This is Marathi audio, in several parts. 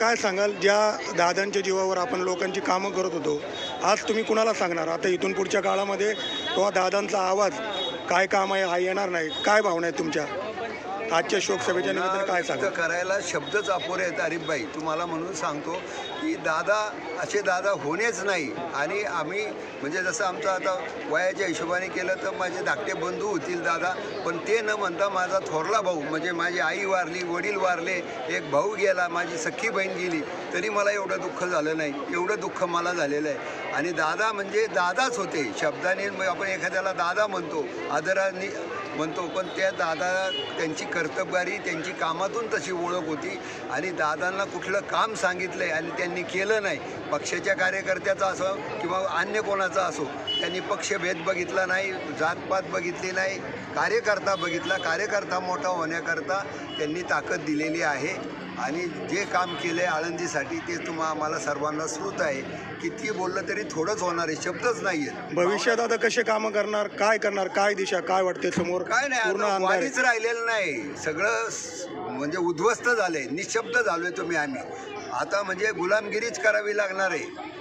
काय सांगाल? ज्या दादांच्या जीवावर आपण लोकांची कामं करत होतो आज तुम्ही कुणाला सांगणार? आता इथून पुढच्या काळामध्ये तो दादांचा आवाज काय काम आहे? हा येणार नाही. काय भावना आहेत तुमच्या? आजच्या शोकसभेच्या निमित्ताने काय सांगाल? करायला शब्दच अपुरे आहेत. आरिफबाई तुम्हाला म्हणून सांगतो की दादा असे दादा होणेच नाही. आणि आम्ही म्हणजे जसं आमचं आता वयाच्या हिशोबाने केलं तर माझे धाकटे बंधू होतील दादा पण ते न म्हणता माझा थोरला भाऊ म्हणजे माझी आई वारली वडील वारले एक भाऊ गेला माझी सख्खी बहीण गेली तरी मला एवढं दुःख झालं नाही. एवढं दुःख मला झालेलं आहे. आणि दादा म्हणजे दादाच होते. शब्दाने मग आपण एखाद्याला दादा म्हणतो आदराने म्हणतो पण त्या दादा त्यांची कर्तबगारी त्यांची कामातून तशी ओळख होती आणि दादांना कुठलं काम सांगितलं आहे आणि त्यांनी केलं नाही. पक्षाच्या कार्यकर्त्याचा असो किंवा अन्य कोणाचा असो त्यांनी पक्षभेद बघितला नाही जातपात बघितली नाही कार्यकर्ता बघितला. कार्यकर्ता मोठा होण्याकरता त्यांनी ताकद दिलेली आहे. आणि जे काम केलं आहे आळंदीसाठी ते तुम्हा आम्हाला सर्वांना श्रुत आहे. किती बोललं तरी थोडंच होणार आहे शब्दच नाही आहेत भविष्यात आता कसे कामं करणार काय करणार काय दिशा काय वाटते समोर? काय नाही पूर्ण आता अंधार आहे. वाणीच राहिलेलं नाही. सगळं स- म्हणजे उद्ध्वस्त झालंय निशब्द झालोय तुम्ही आम्ही. आता म्हणजे गुलामगिरीच करावी लागणार आहे.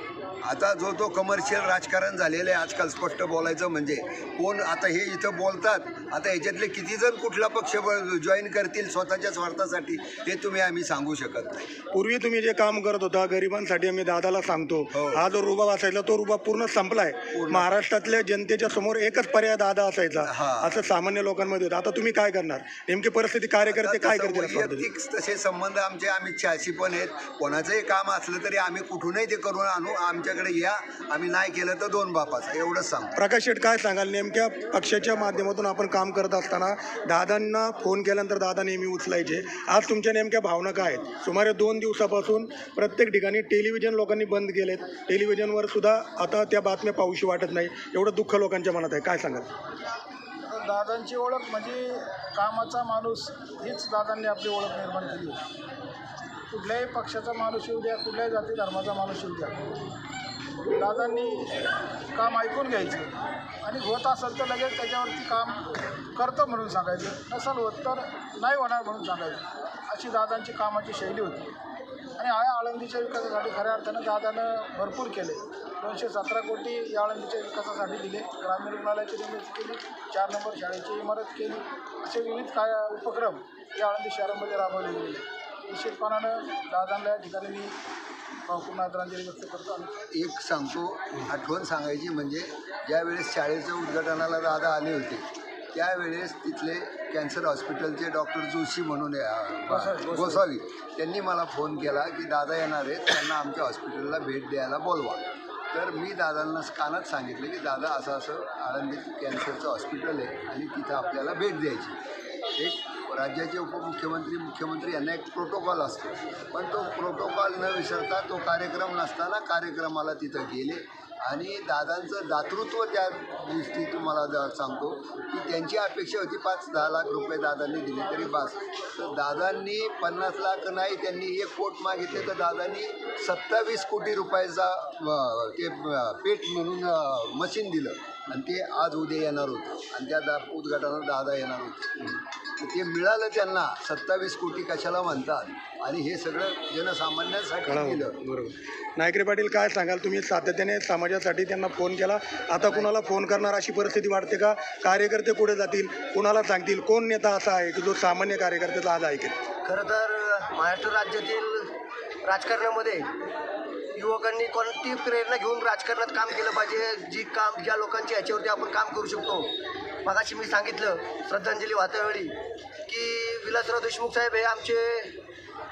आता जो तो कमर्शियल राजकारण झालेलं आहे आजकाल स्पष्ट बोलायचं म्हणजे कोण आता हे इथं बोलतात आता ह्याच्यातले किती जण कुठला पक्ष जॉईन करतील स्वतःच्या स्वार्थासाठी हे तुम्ही आम्ही सांगू शकत नाही पूर्वी तुम्ही जे काम करत होता गरिबांसाठी आम्ही दादाला सांगतो हो. हा जो रुबाब असायचा तो रुबाब पूर्ण संपलाय. महाराष्ट्रातल्या जनतेच्या समोर एकच पर्याय दादा असायचा हा. असं सामान्य लोकांमध्ये होतं आता तुम्ही काय करणार नेमकी परिस्थिती कार्यकर्ते काय आता तसं करतील संबंध आमचे आम्ही छाशी पण आहेत कोणाचंही काम असलं तरी आम्ही कुठूनही ते करून आणू आमच्याकडे या. आम्ही नाही केलं तर दोन बापाचं. एवढंच सांगतो. प्रकाश शेठ काय सांगाल? नेमक्या पक्षाच्या माध्यमातून आपण काम करत असताना दादांना फोन केल्यानंतर दादा नेहमी उचलायचे आज तुमच्या नेमक्या भावना काय आहेत? सुमारे दोन दिवसापासून प्रत्येक ठिकाणी टेलिव्हिजन लोकांनी बंद केलेत. टेलिव्हिजनवर सुद्धा आता त्या बातम्या पाहूशी वाटत नाही. एवढं दुःख लोकांच्या मनात आहे. काय सांगाल? दादांची ओळख म्हणजे कामाचा माणूस हीच दादांनी आपली ओळख निर्माण केली होती. कुठल्याही पक्षाचा माणूस येऊ द्या कुठल्याही जाती धर्माचा माणूस येऊ द्या. दादांनी काम ऐकून घ्यायचं. आणि होत असेल तर लगेच त्याच्यावरती काम करतो म्हणून सांगायचं. नसेल होत तर नाही होणार म्हणून सांगायचं. अशी दादांची कामाची शैली होती. आणि आया आळंदीच्या विकासासाठी खऱ्या अर्थानं दादानं भरपूर केले. दोनशे सतरा कोटी या आळंदीच्या विकासासाठी दिले. ग्रामीण रुग्णालयाची निर्मिती केली. चार नंबर शाळेची इमारत केली. असे विविध काय उपक्रम या आळंदी शहरामध्ये राबवले गेले. निश्चितपणानं दादांना या ठिकाणी मी भावपूर्ण आदरांजली व्यक्त करतो आणि एक सांगतो आठवण सांगायची म्हणजे ज्यावेळेस शाळेच्या उद्घाटनाला दादा आले होते त्यावेळेस तिथले कॅन्सर हॉस्पिटलचे डॉक्टर जोशी म्हणून गोसावी त्यांनी मला फोन केला की दादा येणार आहेत त्यांना आमच्या हॉस्पिटलला भेट द्यायला बोलवा. तर मी दादांना कानात सांगितलं की दादा असं असं आळंदीत कॅन्सरचं हॉस्पिटल आहे आणि तिथं आपल्याला भेट द्यायची. एक राज्याचे उपमुख्यमंत्री मुख्यमंत्री यांना एक प्रोटोकॉल असतो. पण तो प्रोटोकॉल न विसरता तो कार्यक्रम नसताना कार्यक्रमाला तिथं गेले. आणि दादांचं दातृत्व त्या दृष्टी तुम्हाला सांगतो की त्यांची अपेक्षा होती पाच दहा लाख रुपये दादांनी दिले तरी बास. तर दादांनी पन्नास लाख नाही त्यांनी एक कोट मागितले तर दादांनी सत्तावीस कोटी रुपयाचा ते पेट म्हणून मशीन दिलं. आणि ते आज उद्या येणार होतं. आणि त्या दा उद्घाटनाला दादा येणार होते. तर ते मिळालं त्यांना. सत्तावीस कोटी कशाला म्हणतात? आणि हे सगळं जनसामान्यांसाठी दिलं. बरोबर. नायकरे पाटील काय सांगाल तुम्ही? सातत्याने समाजासाठी त्यांना फोन केला. आता कुणाला फोन करणार? अशी परिस्थिती वाटते का? कार्यकर्ते पुढे जातील? कुणाला सांगतील? कोण नेता असा आहे की जो सामान्य कार्यकर्त्याचा आज ऐकेल? खरं तर महाराष्ट्र राज्यातील राजकारणामध्ये युवकांनी कोणती प्रेरणा घेऊन राजकारणात काम केलं पाहिजे? जी काम ज्या लोकांची ह्याच्यावरती आपण काम करू शकतो. मगाशी मी सांगितलं श्रद्धांजली वाहत्यावेळी की विलासराव देशमुख साहेब हे आमचे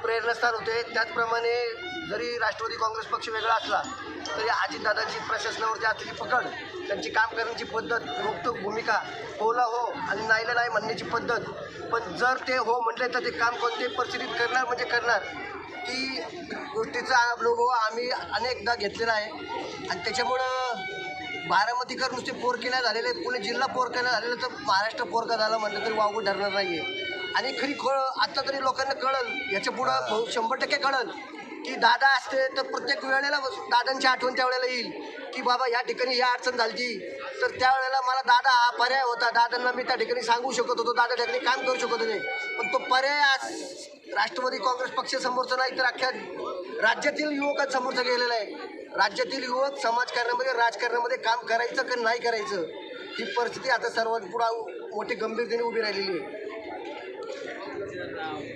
प्रेरणास्थान होते. त्याचप्रमाणे जरी राष्ट्रवादी काँग्रेस पक्ष वेगळा असला तरी अजितदादांची प्रशासनावरती असलेली पकड त्यांची काम करण्याची पद्धत मुक्त भूमिका होला हो आणि नाहीला नाही म्हणण्याची पद्धत. पण जर ते हो म्हटले तर ते काम कोणत्याही परिस्थितीत करणार म्हणजे करणार. ती गोष्टीचा अनुभव आम्ही अनेकदा घेतलेला आहे. आणि त्याच्यामुळं बारामतीकर नुसते पोरके नाही झालेले पुणे जिल्हा पोरका झालेलं तर महाराष्ट्र पोरका झाला म्हटलं तरी वागू ठरणार नाही आहे आणि खरी कळ आत्ता तरी लोकांना कळल. याच्या पुढं शंभर टक्के कळल की दादा असते तर प्रत्येक वेळेला दादांची आठवण त्यावेळेला येईल की बाबा या ठिकाणी या अडचण झाली तर त्यावेळेला मला दादा हा पर्याय होता. दादांना मी त्या ठिकाणी सांगू शकत होतो. दादा ठिकाणी काम करू शकत होते. पण तो पर्याय आज राष्ट्रवादी काँग्रेस पक्षासमोरचा नाही तर अख्ख्या राज्यातील युवकांसमोरचा गेलेला आहे. राज्यातील युवक समाजकारणामध्ये राजकारणामध्ये काम करायचं का नाही करायचं ही परिस्थिती आता सर्वात पुढं मोठी गंभीरतेने उभी राहिलेली आहे.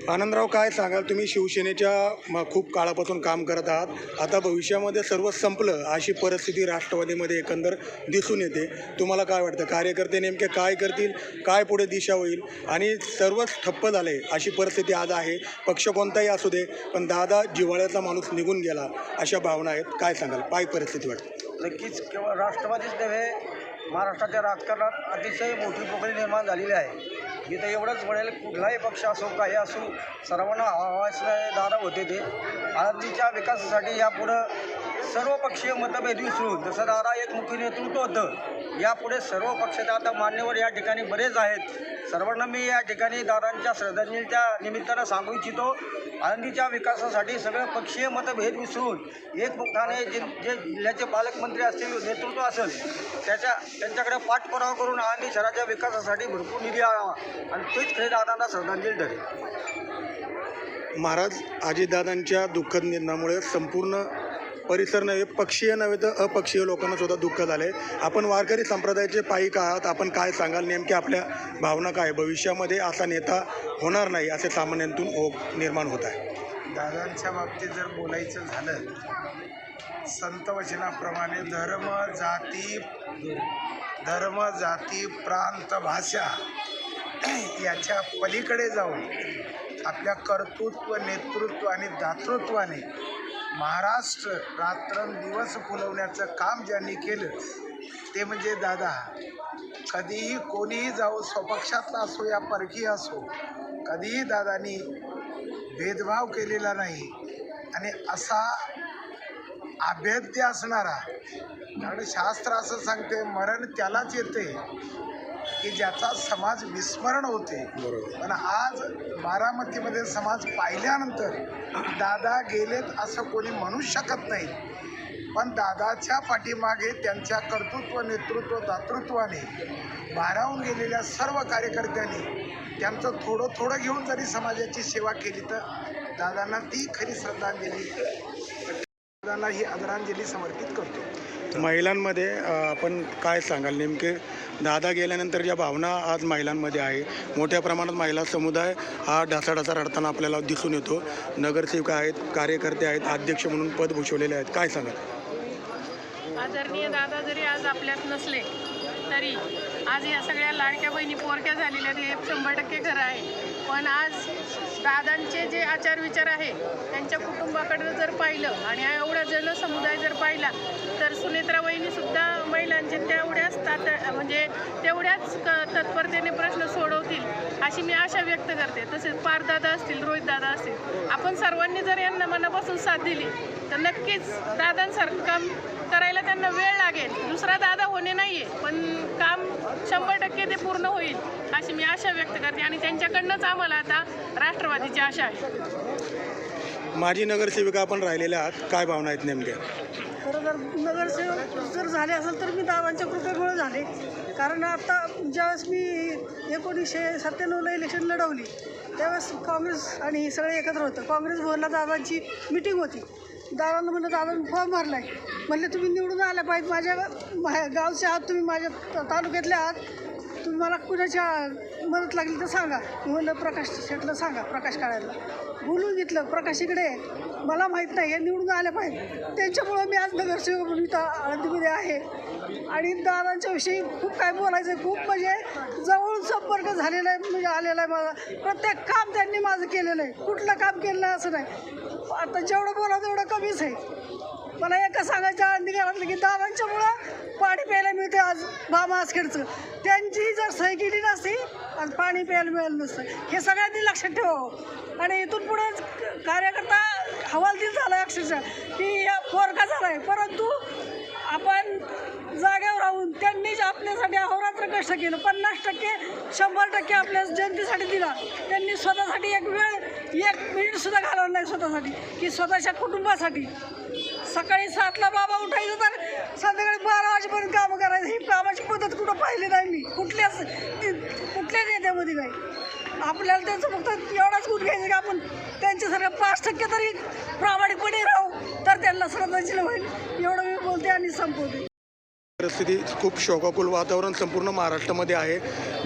आनंदराव काय सांगाल? तुम्ही शिवसेनेच्या म, खूप काळापासून काम करत आहात. आता भविष्यामध्ये सर्व संपलं अशी परिस्थिती राष्ट्रवादीमध्ये एकंदर दिसून येते. तुम्हाला काय वाटतं? कार्यकर्ते नेमके काय करतील? काय पुढे दिशा होईल? आणि सर्वच ठप्प झाले अशी परिस्थिती आज आहे. पक्ष कोणताही असू दे पण दादा जिव्हाळ्याचा माणूस निघून गेला अशा भावना आहेत. काय सांगाल? काय परिस्थिती वाटते? नक्कीच केवळ राष्ट्रवादीच नव्हे महाराष्ट्राच्या राजकारणात अतिशय मोठी पोकळी निर्माण झालेली आहे. मी तर एवढंच म्हणेल कुठलाही पक्ष असो काही असो सर्वांना हवासले होते ते. आरतीच्या विकासासाठी यापुढं सर्व पक्षीय मतभेद विसरून जसं दादा एक मुख्य नेतृत्व होतं यापुढे सर्व पक्षाचे आता मान्यवर या ठिकाणी बरेच आहेत. सर्वांना मी या ठिकाणी दादांच्या श्रद्धांजलीच्या निमित्तानं सांगू इच्छितो. आळंदीच्या विकासासाठी सगळं पक्षीय मतभेद विसरून एकमुखाने जे जे जिल्ह्याचे पालकमंत्री असतील नेतृत्व असेल त्याच्या त्यांच्याकडे पाठपुरावा करून आळंदी शहराच्या विकासासाठी भरपूर निधी आणावा. आणि तेच खरे दादांना श्रद्धांजली ठरेल महाराज अजितदादांच्या दुःखद निधनामुळे संपूर्ण परिसर नव्हे पक्षीय नव्हे तर अपक्षीय लोकांना सुद्धा दुःख झाले आपण वारकरी संप्रदायाचे पायिक आहात? आपण काय सांगाल? नेमकी आपल्या भावना काय? भविष्यामध्ये असा नेता होणार नाही असे सामान्यांतून ओघ निर्माण होत आहे. दादांच्या बाबतीत जर बोलायचं झालं संत वचनाप्रमाणे धर्म जाती धर्म जाती प्रांत भाषा याच्या पलीकडे जाऊन आपल्या कर्तृत्व नेतृत्व आणि दातृत्वाने महाराष्ट्र रात्रंदिवस फुलवण्याचं काम ज्यांनी केलं ते म्हणजे दादा कधीही कोणीही जाऊ स्वपक्षातला असो या परकीय असो कधीही दादानी भेदभाव केलेला नाही. आणि असा अभेद्य असणारा कारण शास्त्र असं सांगते मरण त्यालाच येते की ज्याचा समाज विस्मरण होते. पण आज बारामतीमध्ये समाज पाहिल्यानंतर दादा गेलेत असं कोणी म्हणू शकत नाही. पण दादाच्या पाठीमागे त्यांच्या कर्तृत्व नेतृत्व दातृत्वाने भारावून गेलेल्या सर्व कार्यकर्त्यांनी त्यांचं थोडं थोडं घेऊन जरी समाजाची सेवा केली तर दादांना ती खरी श्रद्धांजली दादांना ही आदरांजली समर्पित करतो. महिलांमध्ये आपण काय सांगाल? नेमके दादा गेल्यानंतर ज्या भावना आज महिलांमध्ये आहे मोठ्या प्रमाणात महिला समुदाय हा ढासाढासा रडताना आपल्याला दिसून येतो. नगरसेविका आहेत कार्यकर्ते आहेत अध्यक्ष म्हणून पद भूषवलेले आहेत. काय सांगाल? आदरणीय दादा जरी आज आपल्यात नसले तरी आज या सगळ्या लाडक्या बहिणी पोरक्या झालेल्या आहेत हे शंभर टक्के खरं आहे. पण आज दादांचे जे आचार विचार आहे त्यांच्या कुटुंबाकडं जर पाहिलं आणि हा एवढा जनसमुदाय जर पाहिला तर सुनेत्रा वहिनीसुद्धा महिलांचे तेवढ्याच तात म्हणजे तेवढ्याच तत्परतेने प्रश्न सोडवतील अशी मी आशा व्यक्त करते. तसेच पारदादा असतील रोहितदादा आपण सर्वांनी जर यांना मनापासून साथ दिली तर नक्कीच दादांसारखं काम करायला त्यांना वेळ लागेल. दुसरा दादा होणे नाही आहे पण काम शंभर टक्के ते पूर्ण होईल अशी मी आशा व्यक्त करते. आणि त्यांच्याकडनंच आम्हाला आता राष्ट्रवादीची आशा आहे. माजी नगरसेविका आपण राहिलेल्या आहात. काय भावना आहेत नेमक्या? खरं जर नगरसेवक जर झाले असेल तर मी दादांच्या कृपेमुळे झाले. कारण आता ज्यावेळेस मी एकोणीसशे सत्त्याण्णवला इलेक्शन लढवली त्यावेळेस काँग्रेस आणि हे सगळे एकत्र होतं. काँग्रेस भवनला दादांची मिटिंग होती. दादांना म्हणलं दादांनी फॉर्म भरला आहे म्हणले तुम्ही निवडून आल्या पाहिजे. माझ्या गा- गावचे आहात तुम्ही माझ्या तालुक्यातले आहात. तुम्ही मला कुणाच्या मदत लागली तर सांगा. म्हणलं प्रकाश शेटला सांगा प्रकाश काळायला बोलून घेतलं प्रकाश इकडे मला माहीत नाही हे निवडून आल्या पाहिजे. त्यांच्यामुळं मी आज नगरसेवक म्हणून इथं आळंदीमध्ये आहे. आणि दादांच्या विषयी खूप काय बोलायचं आहे खूप म्हणजे जवळून संपर्क झालेला आहे म्हणजे आलेला आहे माझा. प्रत्येक काम त्यांनी माझं केलेलं आहे. कुठलं काम केलं नाही असं नाही. आता जेवढं बोला तेवढं कमीच आहे. मला एका सांगायच्या आळंदी घरातलं की दादांच्यामुळं पाणी प्यायला मिळते आज बाबा आसखेडचं. त्यांची जर सही केली नसती आज पाणी प्यायला मिळालं नसतं. हे सगळ्यांनी लक्षात ठेवावं हो. आणि इथून पुढे कार्यकर्ता हवालदिल झाला आहे अक्षरशः की या पोरका झाला आहे परंतु आपण जागेवर राहून त्यांनीच आपल्यासाठी अहोरात्र कष्ट केलं पन्नास टक्के शंभर टक्के आपल्या जनतेसाठी दिला. त्यांनी स्वतःसाठी एक वेळ एक मिनिटसुद्धा घालवला नाही स्वतःसाठी की स्वतःच्या कुटुंबासाठी. सकाळी सातला बाबा उठायचं तर संध्याकाळी बारा वाजेपर्यंत कामं करायचं. ही कामाची पद्धत कुठं पाहिली नाही मी. कुठल्याच कुठल्याच नेत्यामध्ये नाही. आपल्याला त्यांचं फक्त एवढाच गुण घ्यायचं की आपण त्यांच्यासारखं पाच टक्के तरी प्रामाणिकपणे राहू तर त्यांना श्रद्धांजली होईल. एवढं मी बोलते आणि संपवते. परिस्थिती खूप शोकाकुल वातावरण संपूर्ण महाराष्ट्रामध्ये आहे.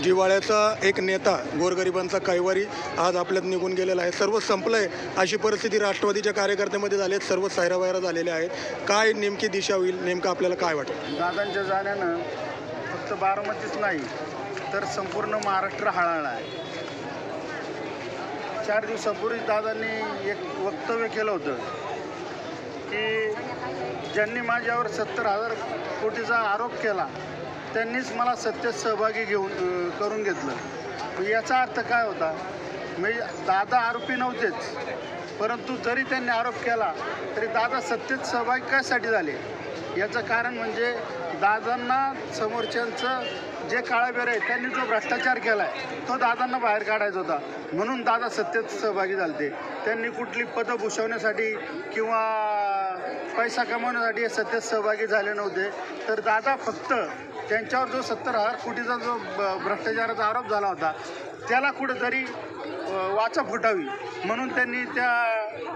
जिवाळ्याचा एक नेता गोरगरिबांचा कैवारी आज आपल्यात निघून गेलेला आहे. सर्व संपलं आहे अशी परिस्थिती राष्ट्रवादीच्या कार्यकर्त्यामध्ये झाली आहे. सर्व सायराबायरा झालेले आहेत. काय नेमकी दिशा होईल? नेमकं आपल्याला काय वाटतं? दादांच्या जाण्यानं फक्त बारामतीच नाही तर संपूर्ण महाराष्ट्र हळाळा आहे. चार दिवसापूर्वी दादांनी एक वक्तव्य केलं होतं. की ज्यांनी माझ्यावर सत्तर हजार कोटीचा आरोप केला त्यांनीच मला सत्तेत सहभागी घेऊन करून घेतलं. याचा अर्थ काय होता? म्हणजे दादा आरोपी नव्हतेच परंतु जरी त्यांनी आरोप केला तरी दादा सत्तेत सहभागी कशासाठी झाले? याचं कारण म्हणजे दादांना समोरच्यांचं जे काळाबेर आहे त्यांनी जो भ्रष्टाचार केला आहे तो दादांना बाहेर काढायचा होता. म्हणून दादा सत्तेत सहभागी झाले त्यांनी कुठली पदं भूषवण्यासाठी किंवा पैसा कमावण्यासाठी हे सत्तेत सहभागी झाले नव्हते. तर दादा फक्त त्यांच्यावर जो सत्तर हजार कोटीचा जो ब- भ्रष्टाचाराचा आरोप झाला होता त्याला कुठंतरी वाचा फुटावी. म्हणून त्यांनी त्या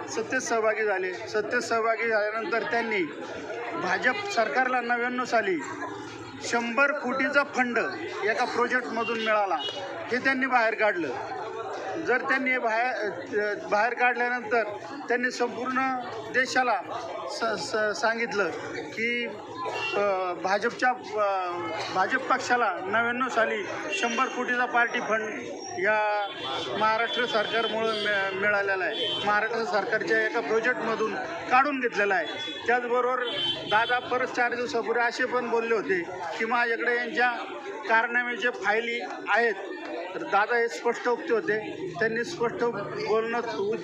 सत्तेत सहभागी झाले. सत्तेत सहभागी झाल्यानंतर त्यांनी भाजप सरकारला नव्याण्णव साली शंभर कोटीचा फंड एका प्रोजेक्टमधून मिळाला. हे त्यांनी बाहेर काढलं. जर त्यांनी बाहेर बाहेर काढल्यानंतर त्यांनी संपूर्ण देशाला स स सांगितलं की भाजपच्या भाजप पक्षाला नव्याण्णव साली शंभर कोटीचा पार्टी फंड या महाराष्ट्र सरकारमुळं मिळ मिळालेला आहे. महाराष्ट्र सरकारच्या एका प्रोजेक्टमधून काढून घेतलेला आहे. त्याचबरोबर दादा परत चार दिवसापूर्वी असे पण बोलले होते की माझ्याकडे यांच्या कारनाम्याचे फायली आहेत तर दादा हे स्पष्ट उक्ते होते. त्यांनी स्पष्ट बोलणं उ-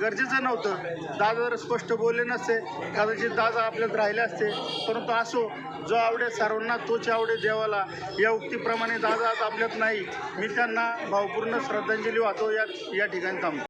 गरजेचं नव्हतं. दादा जर स्पष्ट बोलले नसते कदाचित दादा आपल्यात राहिले असते. परंतु असो जो आवडे सर्वांना तोच आवडे देवाला. या उक्तीप्रमाणे दादा आज आपल्यात नाही. मी त्यांना भावपूर्ण श्रद्धांजली वाहतो या या ठिकाणी थांबतो.